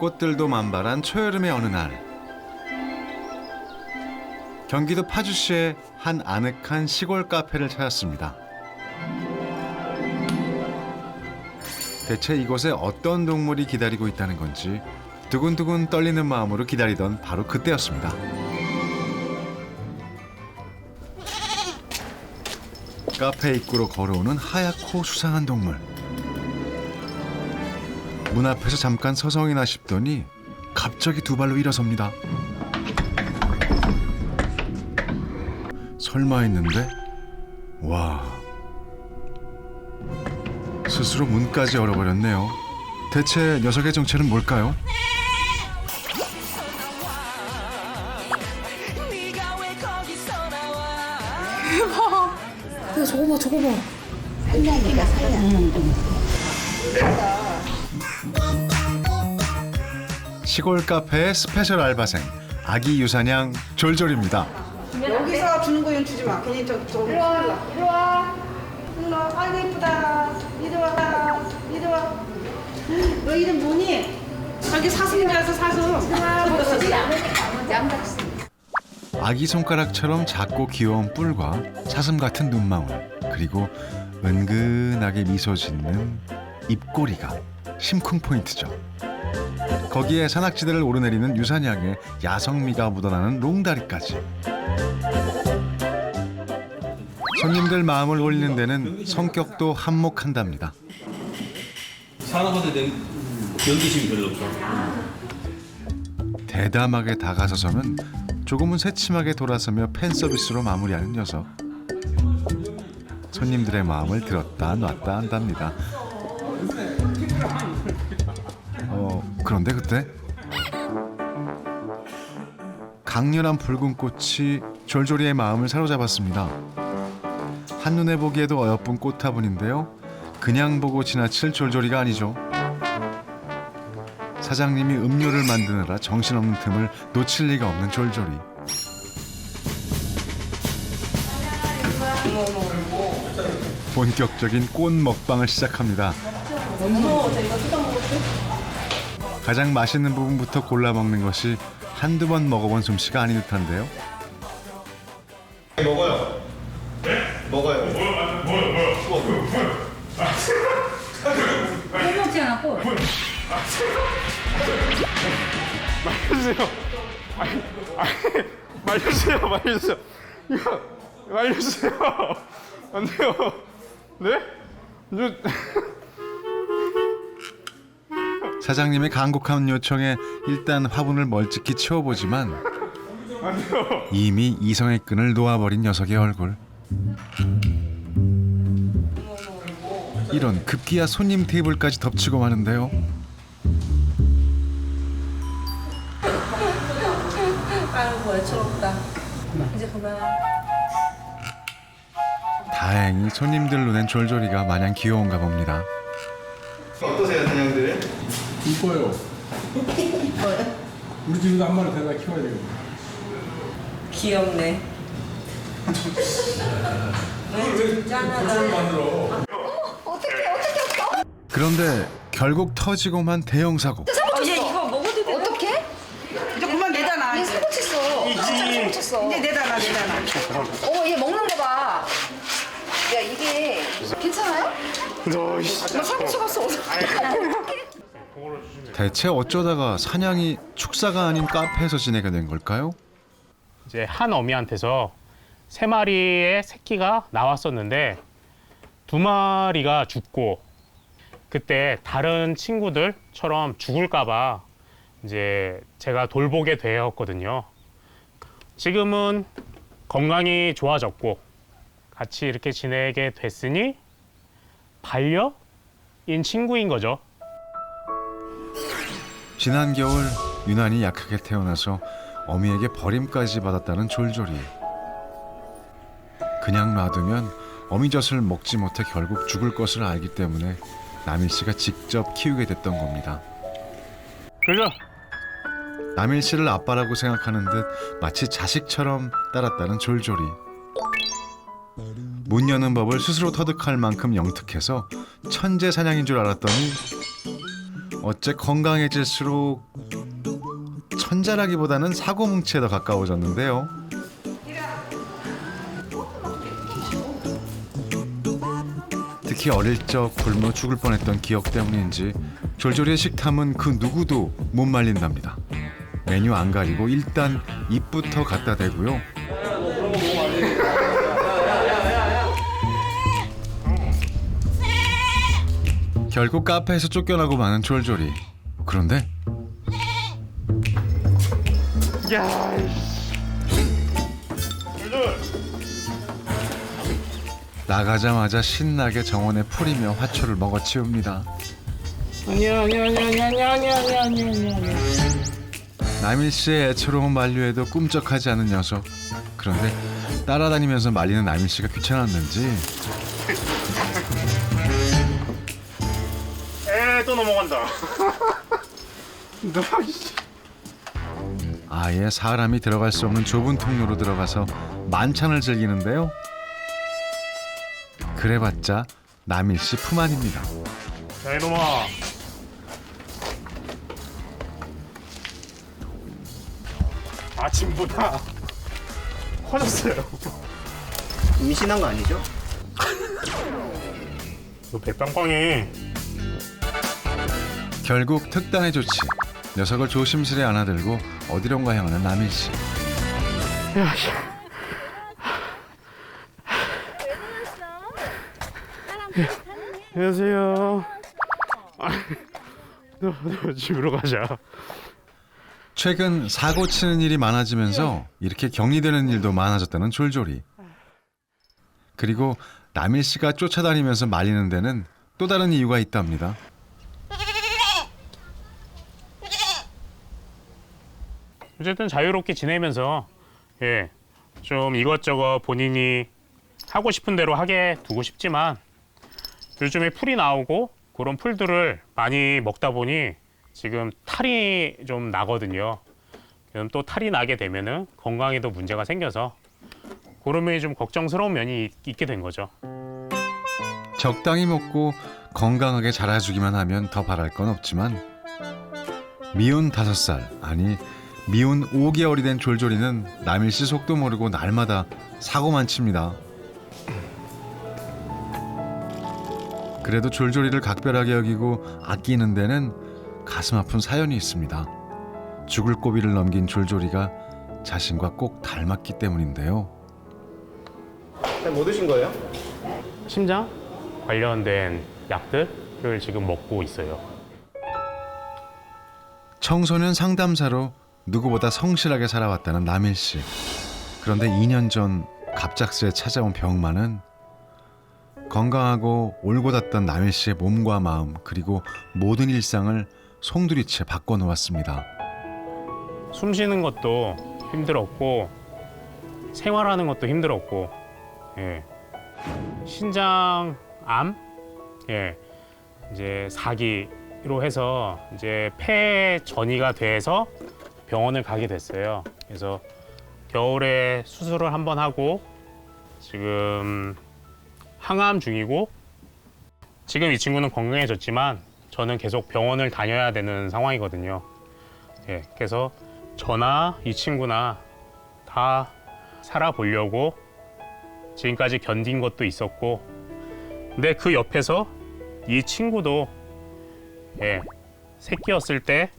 꽃들도 만발한 초여름의 어느 날 경기도 파주시의 한 아늑한 시골 카페를 찾았습니다. 대체 이곳에 어떤 동물이 기다리고 있다는 건지 두근두근 떨리는 마음으로 기다리던 바로 그때였습니다. 카페 입구로 걸어오는 하얗고 수상한 동물. 문 앞에서 잠깐 서성이나 싶더니 갑자기 두 발로 일어섭니다. 설마 했는데 와 스스로 문까지 열어버렸네요. 대체 녀석의 정체는 뭘까요? 야 저거 봐 저거 봐 시골 카페의 스페셜 알바생 아기 유사냥 졸졸입니다. 여기서 주는 거는 주지 마. 괜히 저, 저. 이리 와. 이리 와. 이리 와. 아이고, 이쁘다. 이리 와. 이리 와. 너 이름 뭐니? 저기 사슴이라서 사슴. 아기 손가락처럼 작고 귀여운 뿔과 사슴 같은 눈망울 그리고 은근하게 미소 짓는 입꼬리가 심쿵 포인트죠. 거기에 산악지대를 오르내리는 유산양의 야성미가 묻어나는 롱다리까지. 손님들 마음을 올리는 데는 성격도 한몫한답니다. 사람한테 내 연기심이 별로 없어. 대담하게 다가서서는 조금은 새침하게 돌아서며 팬 서비스로 마무리하는 녀석. 손님들의 마음을 들었다 놨다 한답니다. 어 그런데 그때 강렬한 붉은 꽃이 졸졸이의 마음을 사로잡았습니다. 한눈에 보기에도 어여쁜 꽃화분인데요. 그냥 보고 지나칠 졸졸이가 아니죠. 사장님이 음료를 만드느라 정신없는 틈을 놓칠 리가 없는 졸졸이. 본격적인 꽃 먹방을 시작합니다. 가장 맛있는 부분부터 골라 먹는 것이 한두 번 먹어본 솜씨가 아닌 듯한데요. 먹어요. 먹어요. 먹지 않았고 말려주세요, 말려주세요. 이거 말려주세요. 안 돼요. 네? 저, 사장님의 간곡한 요청에 일단 화분을 멀찍이 치워보지만 이미 이성의 끈을 놓아버린 녀석의 얼굴. 이런 급기야 손님 테이블까지 덮치고 마는데요. 이제 그만 다행히 손님들 눈엔 졸졸이가 마냥 귀여운가 봅니다. 어떠세요, 사냥들? 이뻐요. 이뻐요? 우리 집에도 한 마리 데려다 키워야 되거든. 귀엽네 짠하다 그런데 결국 터지고만 대형 사고. 얘 이거 먹어도 돼? 어떻게? 이제 그만 내다놔. 얘 이제. 사고 쳤어. 진짜 사고 쳤어. 이제 내다놔, 내다놔. 어머 얘 먹는 거 봐. 야 이게 괜찮아요? 너 사고 쳐봤어. 대체 어쩌다가 사냥이 축사가 아닌 카페에서 지내게 된 걸까요? 이제 한 어미한테서 세 마리의 새끼가 나왔었는데 두 마리가 죽고 그때 다른 친구들처럼 죽을까봐 이제 제가 돌보게 되었거든요. 지금은 건강이 좋아졌고 같이 이렇게 지내게 됐으니 반려인 친구인 거죠. 지난 겨울 유난히 약하게 태어나서 어미에게 버림까지 받았다는 졸졸이. 그냥 놔두면 어미 젖을 먹지 못해 결국 죽을 것을 알기 때문에 남일 씨가 직접 키우게 됐던 겁니다. 그죠? 남일 씨를 아빠라고 생각하는 듯 마치 자식처럼 따랐다는 졸졸이. 문 여는 법을 스스로 터득할 만큼 영특해서 천재 사냥인 줄 알았더니 어째 건강해질수록 천재라기보다는 사고뭉치에 더 가까워졌는데요. 특히 어릴 적 굶어 죽을 뻔했던 기억 때문인지 졸졸이의 식탐은 그 누구도 못 말린답니다. 메뉴 안 가리고 일단 입부터 갖다 대고요. 결국 카페에서 쫓겨나고 마는 졸졸이. 그런데 나가자마자 신나게 정원에 풀이며 화초를 먹어치웁니다. 남일 씨의 애처로운 만류에도 꿈쩍하지 않은 녀석. 그런데 따라다니면서 말리는 남일 씨가 귀찮았는지 넘어간다. 아예 사람이 들어갈 수 없는 좁은 통로로 들어가서 만찬을 즐기는데요. 그래봤자 남일 씨 품 안입니다. 야 이놈아. 아침보다 커졌어요. 임신한 거 아니죠? 그 백방빵이 결국 특단의 조치. 녀석을 조심스레 안아들고 어디론가 향하는 남일 씨. 안녕하세요. 너, 너 집으로 가자. 최근 사고 치는 일이 많아지면서 이렇게 격리되는 일도 많아졌다는 졸졸이. 그리고 남일 씨가 쫓아다니면서 말리는 데는 또 다른 이유가 있답니다. 어쨌든 자유롭게 지내면서 예, 좀 이것저것 본인이 하고 싶은 대로 하게 두고 싶지만 요즘에 풀이 나오고 그런 풀들을 많이 먹다 보니 지금 탈이 좀 나거든요. 그럼 또 탈이 나게 되면은 건강에도 문제가 생겨서 그런 면이 좀 걱정스러운 면이 있- 있게 된 거죠. 적당히 먹고 건강하게 자라주기만 하면 더 바랄 건 없지만 미운 다섯 살 아니 미운 5개월이 된 졸졸이는 남일 씨 속도 모르고 날마다 사고만 칩니다. 그래도 졸졸이를 각별하게 여기고 아끼는 데는 가슴 아픈 사연이 있습니다. 죽을 고비를 넘긴 졸졸이가 자신과 꼭 닮았기 때문인데요. 뭐 드신 거예요? 심장 관련된 약들을 지금 먹고 있어요. 청소년 상담사로 누구보다 성실하게 살아왔다는 남일 씨. 그런데 2년 전 갑작스레 찾아온 병만은 건강하고 올곧았던 남일 씨의 몸과 마음 그리고 모든 일상을 송두리째 바꿔놓았습니다. 숨 쉬는 것도 힘들었고 생활하는 것도 힘들었고 예. 신장 암 예. 이제 4기로 해서 이제 폐 전이가 돼서 병원을 가게 됐어요. 그래서 겨울에 수술을 한 번 하고 지금 항암 중이고 지금 이 친구는 건강해졌지만 저는 계속 병원을 다녀야 되는 상황이거든요. 예, 그래서 저나 이 친구나 다 살아보려고 지금까지 견딘 것도 있었고, 근데 그 옆에서 이 친구도 예, 새끼였을 때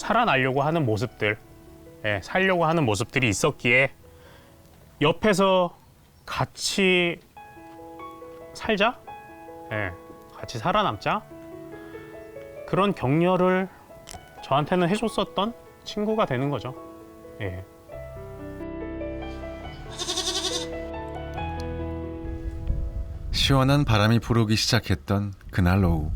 살아나려고 하는 모습들, 예, 살려고 하는 모습들이 있었기에 옆에서 같이 살자, 예, 같이 살아남자 그런 격려를 저한테는 해줬었던 친구가 되는 거죠. 예. 시원한 바람이 불어오기 시작했던 그날 오후.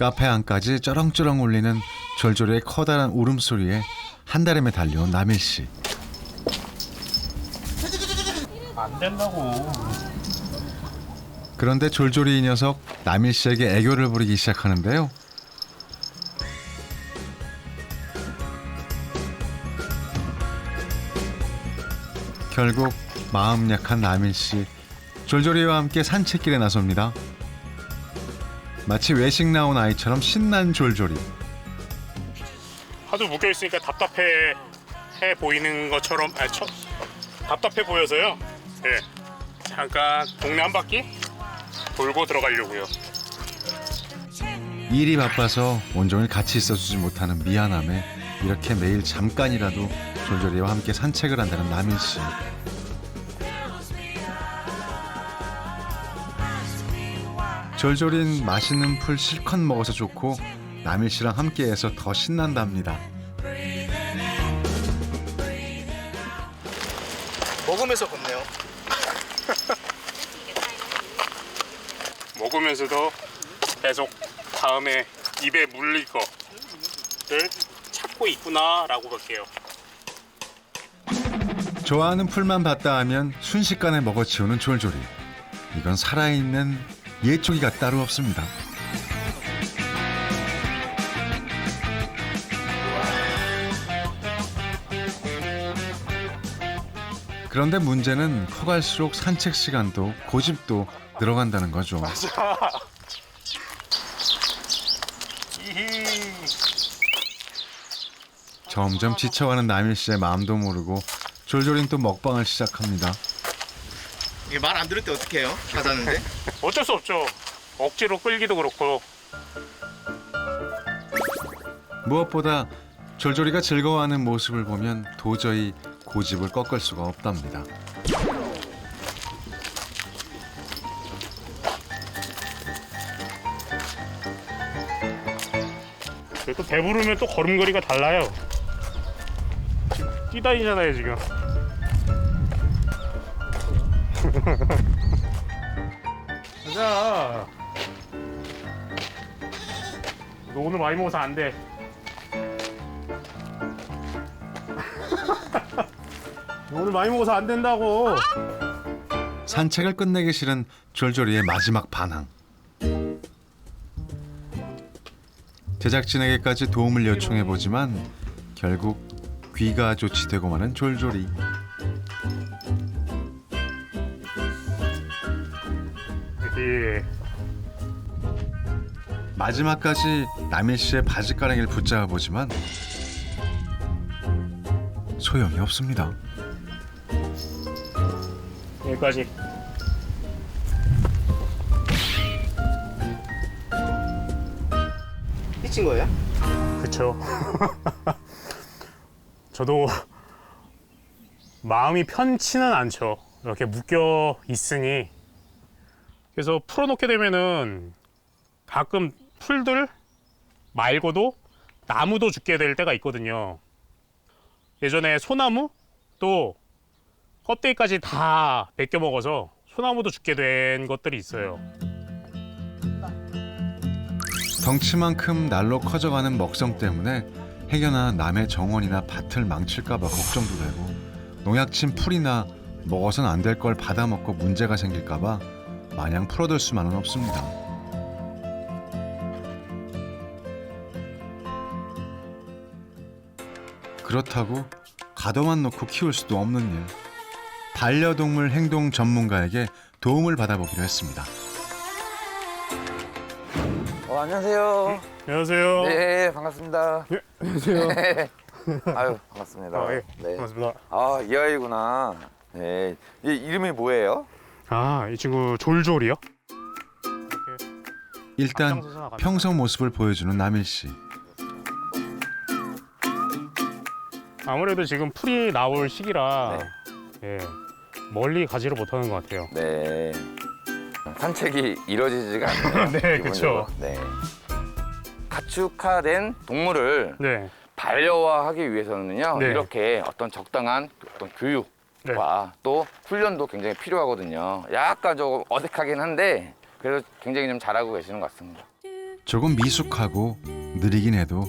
카페 안까지 쩌렁쩌렁 울리는 졸졸이의 커다란 울음소리에 한달음에 달려온 남일 씨. 안 된다고. 그런데 졸졸이 이 녀석 남일 씨에게 애교를 부리기 시작하는데요. 결국 마음 약한 남일 씨 졸졸이와 함께 산책길에 나섭니다. 마치 외식 나온 아이처럼 신난 졸졸이. 하도 묶여 있으니까 답답해 해 보이는 것처럼 아, 쳐, 답답해 보여서요. 예. 잠깐 동네 한 바퀴 돌고 들어가려고요. 일이 바빠서 온종일 같이 있어주지 못하는 미안함에 이렇게 매일 잠깐이라도 졸졸이와 함께 산책을 한다는 남일 씨. 졸졸인 맛있는 풀 실컷 먹어서 좋고 남일 씨랑 함께해서 더 신난답니다. 먹으면서 걷네요. 먹으면서도 계속 다음에 입에 물릴 거를 찾고 있구나라고 볼게요. 좋아하는 풀만 봤다 하면 순식간에 먹어치우는 졸졸이. 이건 살아있는 예초기가 따로 없습니다. 그런데 문제는 커갈수록 산책 시간도 고집도 늘어간다는 거죠. 점점 지쳐가는 남일 씨의 마음도 모르고 졸졸인 또 먹방을 시작합니다. 이게 말 안 들을 때 어떻게 해요? 가자는데? 어쩔 수 없죠. 억지로 끌기도 그렇고 무엇보다 졸졸이가 즐거워하는 모습을 보면 도저히 고집을 꺾을 수가 없답니다. 또 배부르면 또 걸음걸이가 달라요. 지금 뛰다니잖아요 지금. 가자. 너 오늘 많이 먹어서 안 돼. 너 오늘 많이 먹어서 안 된다고. 산책을 끝내기 싫은 졸졸이의 마지막 반항. 제작진에게까지 도움을 요청해 보지만 결국 귀가 조치되고 마는 졸졸이. 예. 마지막까지 남일 씨의 바지가랑이를 붙잡아 보지만 소용이 없습니다. 여기까지. 삐친 거예요? 그쵸. 저도 마음이 편치는 않죠. 이렇게 묶여 있으니. 그래서 풀어놓게 되면은 가끔 풀들 말고도 나무도 죽게 될 때가 있거든요. 예전에 소나무 또 껍데기까지 다 벗겨 먹어서 소나무도 죽게 된 것들이 있어요. 덩치만큼 날로 커져가는 먹성 때문에 해견아 남의 정원이나 밭을 망칠까봐 걱정도 되고 농약 친 풀이나 먹어선 안 될 걸 받아먹고 문제가 생길까봐 마냥 풀어둘 수만은 없습니다. 그렇다고 가둬만 놓고 키울 수도 없는 일. 반려동물 행동 전문가에게 도움을 받아보기로 했습니다. 어, 안녕하세요. 안녕하세요. 네, 반갑습니다. 예, 안녕하세요. 아유, 반갑습니다. 아, 예. 네. 반갑습니다. 아, 이 아이구나. 네. 이 이름이 뭐예요? 아, 이 친구 졸졸이요? 일단 앞장서서 나갑니다. 평소 모습을 보여주는 남일 씨. 아무래도 지금 풀이 나올 시기라 예, 멀리 가지를 못하는 것 같아요. 네. 산책이 이루어지지가 않네요. 네, 기본적으로. 그쵸. 네. 가축화된 동물을 네, 반려화하기 위해서는요. 네. 이렇게 어떤 적당한 어떤 교육과 네. 또 훈련도 굉장히 필요하거든요. 약간 조금 어색하긴 한데 그래도 굉장히 좀 잘하고 계시는 것 같습니다. 조금 미숙하고 느리긴 해도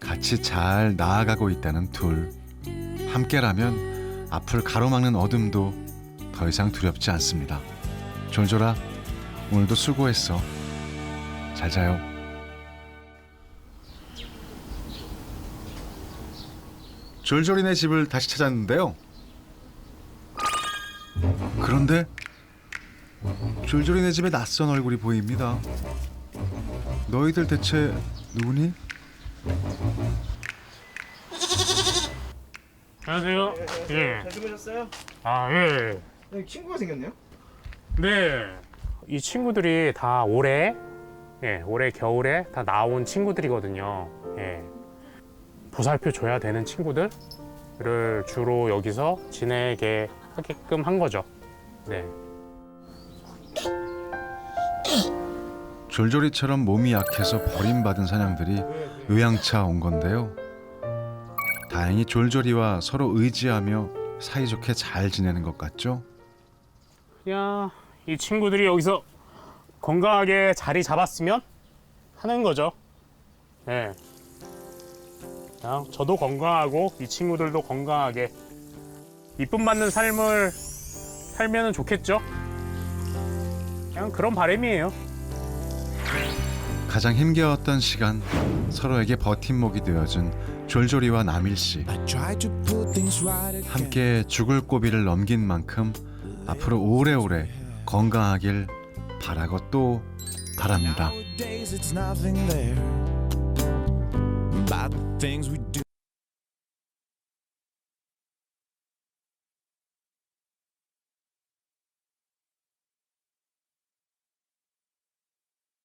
같이 잘 나아가고 있다는 둘. 함께라면 앞을 가로막는 어둠도 더 이상 두렵지 않습니다. 졸졸아, 오늘도 수고했어. 잘 자요. 졸졸이네 집을 다시 찾았는데요. 그런데 졸졸이네 집에 낯선 얼굴이 보입니다. 너희들 대체 누구니? 안녕하세요. 예. 잘 주무셨어요? 아 예. 네, 친구가 생겼네요. 네. 이 친구들이 다 올해 예, 올해 겨울에 다 나온 친구들이거든요. 예. 보살펴 줘야 되는 친구들을 주로 여기서 지내게 하게끔 한 거죠. 네. 졸졸이처럼 몸이 약해서 버림받은 사냥들이 요양차 온 건데요. 다행히 졸졸이와 서로 의지하며 사이좋게 잘 지내는 것 같죠? 그냥 이 친구들이 여기서 건강하게 자리 잡았으면 하는 거죠. 네. 그냥 저도 건강하고 이 친구들도 건강하게 이쁨 받는 삶을 살면 좋겠죠. 그냥 그런 바람이에요. 가장 힘겨웠던 시간 서로에게 버팀목이 되어준 졸졸이와 남일 씨 함께 죽을 고비를 넘긴 만큼 앞으로 오래오래 건강하길 바라고 또 바랍니다.